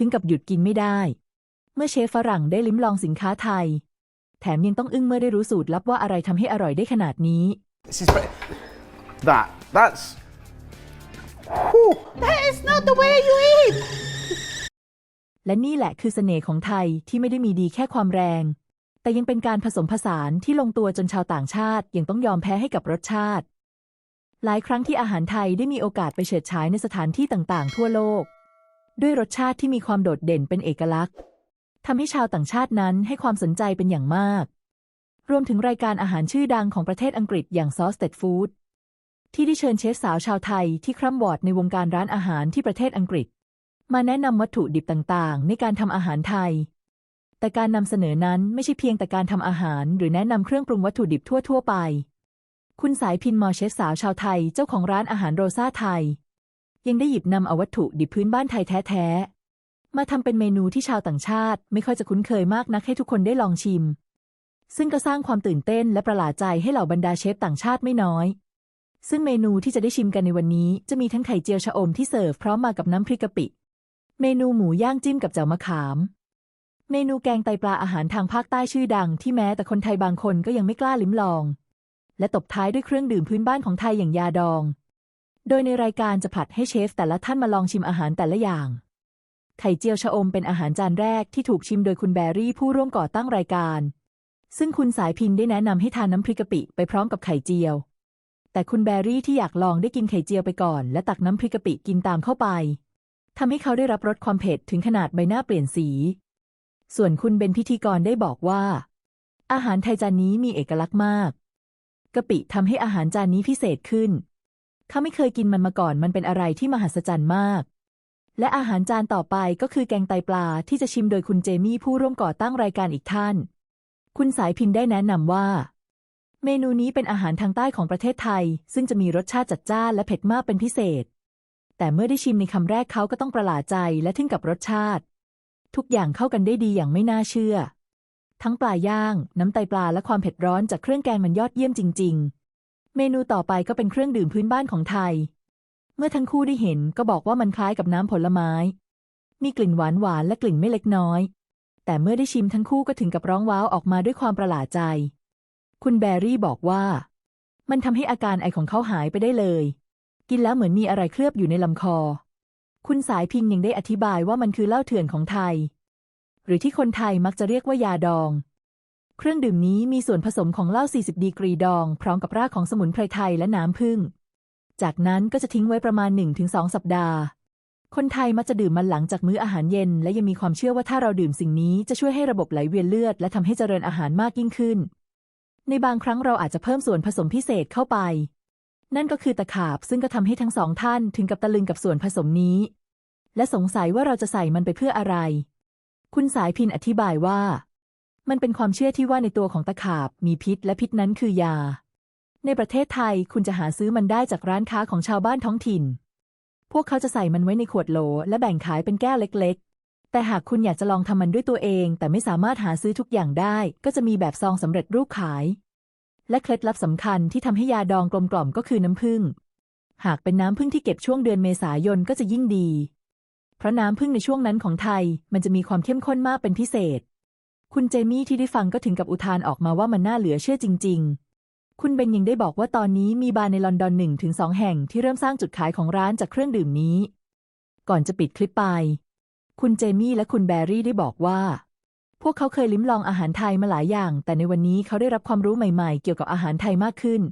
ถึงกับหยุดกินไม่ได้ เมื่อเชฟฝรั่งได้ลิ้มลองสินค้าไทย แถมยังต้องอึ้งเมื่อได้รู้สูตรลับว่าอะไรทำให้อร่อยได้ขนาดนี้ This is very- that. That's. Whew. That is not the way you eat. และนี่แหละคือเสน่ห์ของไทยที่ไม่ได้มีดีแค่ความแรง แต่ยังเป็นการผสมผสานที่ลงตัวจนชาวต่างชาติยังต้องยอมแพ้ให้กับรสชาติ หลายครั้งที่อาหารไทยได้มีโอกาสไปเฉิดฉายในสถานที่ต่างๆ ทั่วโลก ด้วยรสชาติที่มีความโดดเด่นเป็นเอกลักษณ์ทำให้ชาวต่างชาตินั้นให้ความสนใจเป็นอย่างมาก รวมถึงรายการอาหารชื่อดังของประเทศอังกฤษอย่างซอสเต็ดฟู้ดที่ได้เชิญเชฟสาวชาวไทยที่คร่ำวอดในวงการร้านอาหารที่ประเทศอังกฤษ มาแนะนำวัตถุดิบต่างๆ ในการทำอาหารไทย แต่การนำเสนอนั้นไม่ใช่เพียงแต่การทำอาหาร หรือแนะนำเครื่องปรุงวัตถุดิบทั่วๆไป คุณสายพินมอเชฟสาวชาวไทย เจ้าของร้านอาหารโรซาไทย ยังได้หยิบนำเอาวัตถุดิบพื้นบ้านไทยแท้ๆ มาทำเป็นเมนูที่ชาวต่างชาติ ไม่ค่อยจะคุ้นเคยมากนักให้ทุกคนได้ลองชิม ซึ่งก็สร้างความตื่นเต้นและประหลาดใจให้เหล่าบรรดาเชฟต่างชาติไม่น้อย ซึ่งเมนูที่จะได้ชิมกันในวันนี้ จะมีทั้งไข่เจียวชะอมที่เสิร์ฟพร้อมมากับน้ำพริกกะปิ เมนูหมูย่างจิ้มกับแจ่วมะขาม เมนูแกงไตปลาอาหารทางภาคใต้ชื่อดัง ที่แม้แต่คนไทยบางคนก็ยังไม่กล้าลิ้มลอง และตบท้ายด้วยเครื่องดื่มพื้นบ้านของไทยอย่างยาดอง โดยในรายการจะผลัดให้เชฟแต่ละท่านมาลองชิมอาหารแต่ละอย่าง ไข่เจียวชะอมเป็นอาหารจานแรกที่ถูกชิมโดยคุณแบรี่ผู้ร่วมก่อตั้งรายการ ซึ่งคุณสายพินได้แนะนำให้ทานน้ำพริกกะปิไปพร้อมกับไข่เจียว แต่คุณแบรี่ที่อยากลองได้กินไข่เจียวไปก่อน และตักน้ำพริกกะปิกินตามเข้าไปทำให้เขาได้รับรสความเผ็ดถึงขนาดใบหน้าเปลี่ยนสี ส่วนคุณเบนพิธีกรได้บอกว่า อาหารไทยจานนี้มีเอกลักษณ์มากกะปิทำให้อาหารจานนี้พิเศษขึ้น ขาไม่เคยกินมันมาก่อนมันเป็นอะไรที่มหัศจรรย์มาก และอาหารจานต่อไปก็คือแกงไตปลาที่จะชิมโดยคุณเจมี่ผู้ร่วมก่อตั้งรายการอีกท่าน คุณสายพินได้แนะนำว่า เมนูนี้เป็นอาหารทางใต้ของประเทศไทย ซึ่งจะมีรสชาติจัดจ้านและเผ็ดมากเป็นพิเศษ แต่เมื่อได้ชิมในคำแรกเขาก็ต้องประหลาดใจและทึ่งกับรสชาติ ทุกอย่างเข้ากันได้ดีอย่างไม่น่าเชื่อ ทั้งปลาย่าง น้ำไตปลาและความเผ็ดร้อนจากเครื่องแกงมันยอดเยี่ยมจริง ๆ เมนูต่อไปก็เป็นเครื่องดื่มพื้นบ้านของไทย เมื่อทั้งคู่ได้เห็นก็บอกว่ามันคล้ายกับน้ำผลไม้ มีกลิ่นหวานหวานและกลิ่นไม่เล็กน้อย แต่เมื่อได้ชิมทั้งคู่ก็ถึงกับร้องว้าวออกมาด้วยความประหลาดใจ คุณแบรี่บอกว่า มันทำให้อาการไอของเขาหายไปได้เลย กินแล้วเหมือนมีอะไรเคลือบอยู่ในลำคอ คุณสายพิงยังได้อธิบายว่ามันคือเหล้าเถื่อนของไทย หรือที่คนไทยมักจะเรียกว่ายาดอง เครื่องดื่มนี้มีส่วนผสมของเหล้า 40 ดีกรีดอง พร้อมกับรากของสมุนไพรไทยและน้ำผึ้ง จากนั้นก็จะทิ้งไว้ประมาณ 1-2 สัปดาห์ คนไทยมักจะดื่มมันหลังจากมื้ออาหารเย็น และยังมีความเชื่อว่าถ้าเราดื่มสิ่งนี้จะช่วยให้ระบบไหลเวียนเลือด และทำให้เจริญอาหารมากยิ่งขึ้น ในบางครั้งเราอาจจะเพิ่มส่วนผสมพิเศษเข้าไป นั่นก็คือตะขาบซึ่งก็ทำให้ทั้งสองท่านถึงกับตะลึงกับส่วนผสมนี้ และสงสัยว่าเราจะใส่มันไปเพื่ออะไร คุณสายพินอธิบายว่า มันเป็นความเชื่อที่ว่าในตัวของตะขาบมีพิษและพิษนั้นคือยา ในประเทศไทยคุณจะหาซื้อมันได้จากร้านค้าของชาวบ้านท้องถิ่น พวกเขาจะใส่มันไว้ในขวดโหลและแบ่งขายเป็นแก้วเล็กๆ แต่หากคุณอยากจะลองทำมันด้วยตัวเอง แต่ไม่สามารถหาซื้อทุกอย่างได้ ก็จะมีแบบซองสำเร็จรูปขาย และเคล็ดลับสำคัญที่ทำให้ยาดองกลมกล่อมก็คือน้ำผึ้ง หากเป็นน้ำผึ้งที่เก็บช่วงเดือนเมษายนก็จะยิ่งดี เพราะน้ำผึ้งในช่วงนั้นของไทย มันจะมีความเข้มข้นมากเป็นพิเศษ คุณเจมี่ที่ได้ฟังก็ถึงกับอุทานออกมาว่ามันน่าเหลือเชื่อจริง ๆ คุณเบนยังได้บอกว่าตอนนี้มีบาร์ในลอนดอนหนึ่งถึงสองแห่งที่เริ่มสร้างจุดขายของร้านจากเครื่องดื่มนี้ ก่อนจะปิดคลิปไป คุณเจมี่และคุณแบรี่ได้บอกว่า พวกเขาเคยลิ้มลองอาหารไทยมาหลายอย่าง แต่ในวันนี้เขาได้รับความรู้ใหม่ๆ เกี่ยวกับอาหารไทยมากขึ้น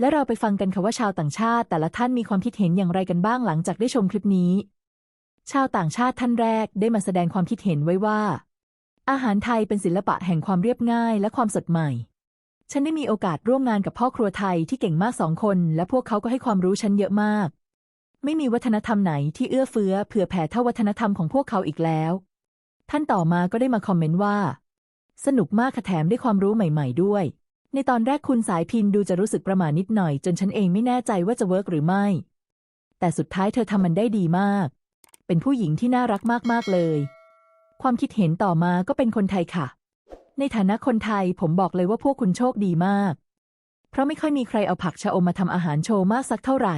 และเราไปฟังกันค่ะว่าชาวต่างชาติ แต่ละท่านมีความคิดเห็นอย่างไรกันบ้างหลังจากได้ชมคลิปนี้ ชาวต่างชาติท่านแรกได้มาแสดงความคิดเห็นไว้ว่า อาหารไทยเป็นศิลปะแห่งความเรียบง่ายและความสดใหม่ ฉันได้มีโอกาสร่วมงานกับพ่อครัวไทยที่เก่งมากสองคน และพวกเขาก็ให้ความรู้ฉันเยอะมาก ไม่มีวัฒนธรรมไหนที่เอื้อเฟื้อเผื่อแผ่เท่าวัฒนธรรมของพวกเขาอีกแล้ว ท่านต่อมาก็ได้มาคอมเมนต์ว่า สนุกมากค่ะแถมได้ความรู้ใหม่ ๆ ด้วย ในตอนแรกคุณสายพินดูจะรู้สึกประหม่านิดหน่อย จนฉันเองไม่แน่ใจว่าจะเวิร์กหรือไม่ แต่สุดท้ายเธอทำมันได้ดีมาก เป็นผู้หญิงที่น่ารักมากๆเลย ความคิดเห็นต่อมาก็เป็นคนไทยค่ะ ในฐานะคนไทยผมบอกเลยว่าพวกคุณโชคดีมาก เพราะไม่ค่อยมีใครเอาผักชะอมมาทำอาหารโชว์มากสักเท่าไหร่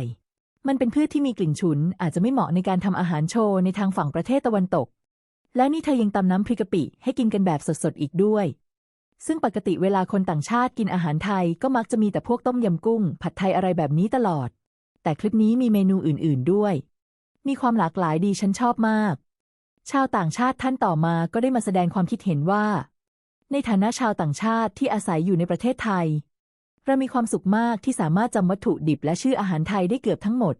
มันเป็นพืชที่มีกลิ่นฉุน อาจจะไม่เหมาะในการทำอาหารโชว์ในทางฝั่งประเทศตะวันตก แล้วนี่เธอยังตำน้ำพริกกะปิให้กินกันแบบสดๆอีกด้วย ซึ่งปกติเวลาคนต่างชาติกินอาหารไทยก็มักจะมีแต่พวกต้มยำกุ้ง ผัดไทยอะไรแบบนี้ตลอด แต่คลิปนี้มีเมนูอื่น ๆด้วย มีความหลากหลายดีฉันชอบมาก ชาวต่างชาติท่านต่อมาก็ได้มาแสดงความคิดเห็นว่า ในฐานะชาวต่างชาติที่อาศัยอยู่ในประเทศไทย เรามีความสุขมากที่สามารถจำวัตถุดิบและชื่ออาหารไทยได้เกือบทั้งหมด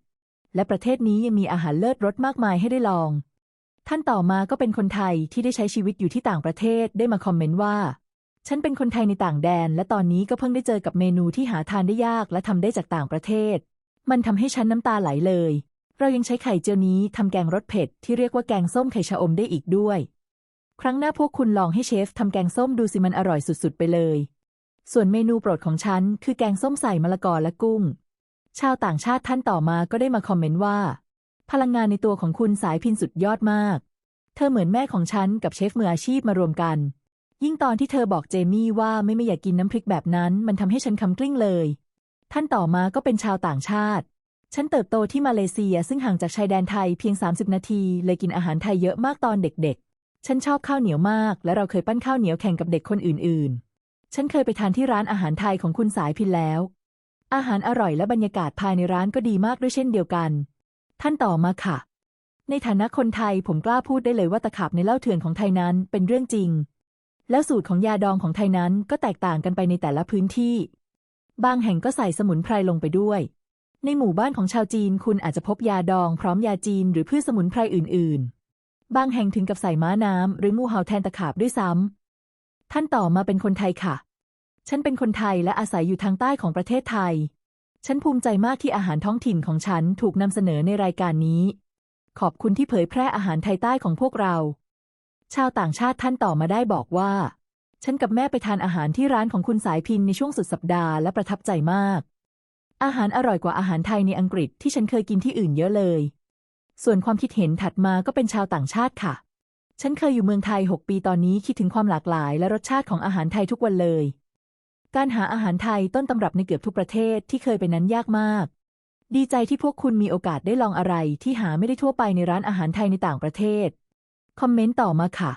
และประเทศนี้ยังมีอาหารเลิศรสมากมายให้ได้ลอง ท่านต่อมาก็เป็นคนไทยที่ได้ใช้ชีวิตอยู่ที่ต่างประเทศได้มาคอมเมนต์ว่า ฉันเป็นคนไทยในต่างแดน และตอนนี้ก็เพิ่งได้เจอกับเมนูที่หาทานได้ยากและทำได้จากต่างประเทศ มันทำให้ฉันน้ำตาไหลเลย เรายังใช้ไข่เจียวนี้ทำแกงรสเผ็ดที่เรียกว่าแกงส้มไข่ชะอมได้อีกด้วย ครั้งหน้าพวกคุณลองให้เชฟทำแกงส้มดูสิมันอร่อยสุดๆ ไปเลย ส่วนเมนูโปรดของฉันคือแกงส้มใส่มะละกอและกุ้ง ชาวต่างชาติท่านต่อมาก็ได้มาคอมเมนต์ว่า พลังงานในตัวของคุณสายพินสุดยอดมาก เธอเหมือนแม่ของฉันกับเชฟมืออาชีพมารวมกัน ยิ่งตอนที่เธอบอกเจมี่ว่าไม่ไม่อยากกินน้ำพริกแบบนั้น มันทำให้ฉันคำกลิ้งเลย ท่านต่อมาก็เป็นชาวต่างชาติ ฉันเติบโตที่มาเลเซียซึ่งห่างจากชายแดนไทยเพียง 30 นาที เลยกินอาหารไทยเยอะมากตอนเด็กๆ ฉันชอบข้าวเหนียวมาก และเราเคยปั้นข้าวเหนียวแข่งกับเด็กคนอื่นๆ ฉันเคยไปทานที่ร้านอาหารไทยของคุณสายพินแล้ว อาหารอร่อยและบรรยากาศภายในร้านก็ดีมากด้วยเช่นเดียวกัน ท่านต่อมาค่ะ ในฐานะคนไทยผมกล้าพูดได้เลยว่าตะขาบในเหล้าเถื่อนของไทยนั้นเป็นเรื่องจริง แล้วสูตรของยาดองของไทยนั้นก็แตกต่างกันไปในแต่ละพื้นที่ บางแห่งก็ใส่สมุนไพรลงไปด้วย ในหมู่บ้านของชาวจีนคุณอาจจะพบยาดองพร้อมยาจีนหรือพืชสมุนไพรอื่น ๆ บางแห่งถึงกับใส่ม้าน้ำหรืองูเห่าแทนตะขาบด้วยซ้ำ ท่านต่อมาเป็นคนไทยค่ะ ฉันเป็นคนไทยและอาศัยอยู่ทางใต้ของประเทศไทย ฉันภูมิใจมากที่อาหารท้องถิ่นของฉันถูกนำเสนอในรายการนี้ ขอบคุณที่เผยแพร่อาหารไทยใต้ของพวกเรา ชาวต่างชาติท่านต่อมาได้บอกว่า ฉันกับแม่ไปทานอาหารที่ร้านของคุณสายพินในช่วงสุดสัปดาห์และประทับใจมาก อาหารอร่อยกว่าอาหารไทยในอังกฤษที่ฉันเคยกินที่อื่นเยอะเลย ส่วนความคิดเห็นถัดมาก็เป็นชาวต่างชาติค่ะ ฉันเคยอยู่เมืองไทย 6 ปีตอนนี้คิดถึงความหลากหลายและรสชาติของอาหารไทยทุกวันเลย การหาอาหารไทยต้นตำรับในเกือบทุกประเทศที่เคยไปนั้นยากมาก ดีใจที่พวกคุณมีโอกาสได้ลองอะไรที่หาไม่ได้ทั่วไปในร้านอาหารไทยในต่างประเทศ คอมเมนต์ต่อมาค่ะ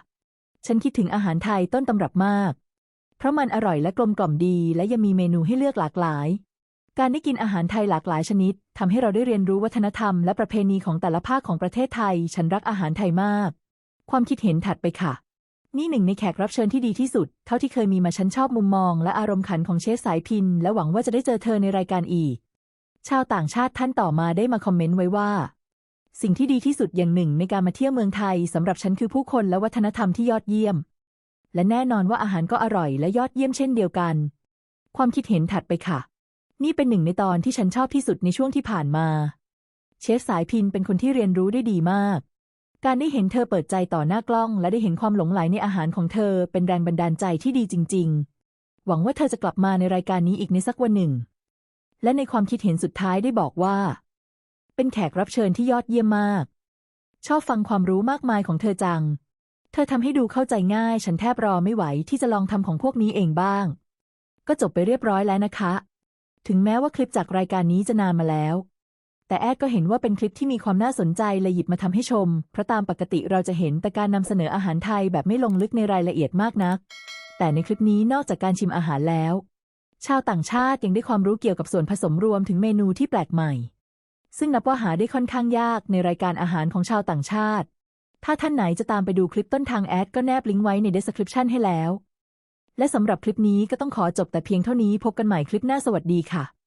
ฉันคิดถึงอาหารไทยต้นตำรับมาก เพราะมันอร่อยและกลมกล่อมดี และยังมีเมนูให้เลือกหลากหลาย การได้กินอาหารไทยหลากหลายชนิดทำให้เราได้เรียนรู้วัฒนธรรมและประเพณีของแต่ละภาคของประเทศไทย ฉันรักอาหารไทยมาก ความคิดเห็นถัดไปค่ะ นี่หนึ่งในแขกรับเชิญที่ดีที่สุด เท่าที่เคยมีมาฉันชอบมุมมอง และอารมณ์ขันของเชฟสายพิน และหวังว่าจะได้เจอเธอในรายการอีก ชาวต่างชาติท่านต่อมาได้มาคอมเมนต์ไว้ว่า สิ่งที่ดีที่สุดอย่างหนึ่งในการมาเที่ยวเมืองไทยสำหรับฉันคือผู้คนและวัฒนธรรมที่ยอดเยี่ยม และแน่นอนว่าอาหารก็อร่อยและยอดเยี่ยมเช่นเดียวกัน ความคิดเห็นถัดไปค่ะ นี่เป็นหนึ่งในตอนที่ฉันชอบที่สุดในช่วงที่ผ่านมา เชฟสายพินเป็นคนที่เรียนรู้ได้ดีมาก การได้เห็นเธอเปิดใจต่อหน้ากล้อง และได้เห็นความหลงใหลในอาหารของเธอเป็นแรงบันดาลใจที่ดีจริง ๆ หวังว่าเธอจะกลับมาในรายการนี้อีกในสักวันหนึ่ง และในความคิดเห็นสุดท้ายได้บอกว่า เป็นแขกรับเชิญที่ยอดเยี่ยมมาก ชอบฟังความรู้มากมายของเธอจัง เธอทำให้ดูเข้าใจง่าย ฉันแทบรอไม่ไหวที่จะลองทำของพวกนี้เองบ้าง ก็จบไปเรียบร้อยแล้วนะคะ ถึงแม้ว่าคลิปจากรายการนี้จะนานมาแล้ว แต่แอดก็เห็นว่าเป็นคลิปที่มีความน่าสนใจเลยหยิบมาทำให้ชม เพราะตามปกติเราจะเห็นแต่การนำเสนออาหารไทยแบบไม่ลงลึกในรายละเอียดมากนัก แต่ในคลิปนี้นอกจากการชิมอาหารแล้ว ชาวต่างชาติยังได้ความรู้เกี่ยวกับส่วนผสมรวมถึงเมนูที่แปลกใหม่ ซึ่งนับว่าหาได้ค่อนข้างยากในรายการอาหารของชาวต่างชาติ ถ้าท่านไหนจะตามไปดูคลิปต้นทางแอดก็แนบลิงก์ไว้ใน description ให้แล้ว และสำหรับคลิปนี้ก็ต้องขอจบแต่เพียงเท่านี้พบกันใหม่คลิปหน้าสวัสดีค่ะ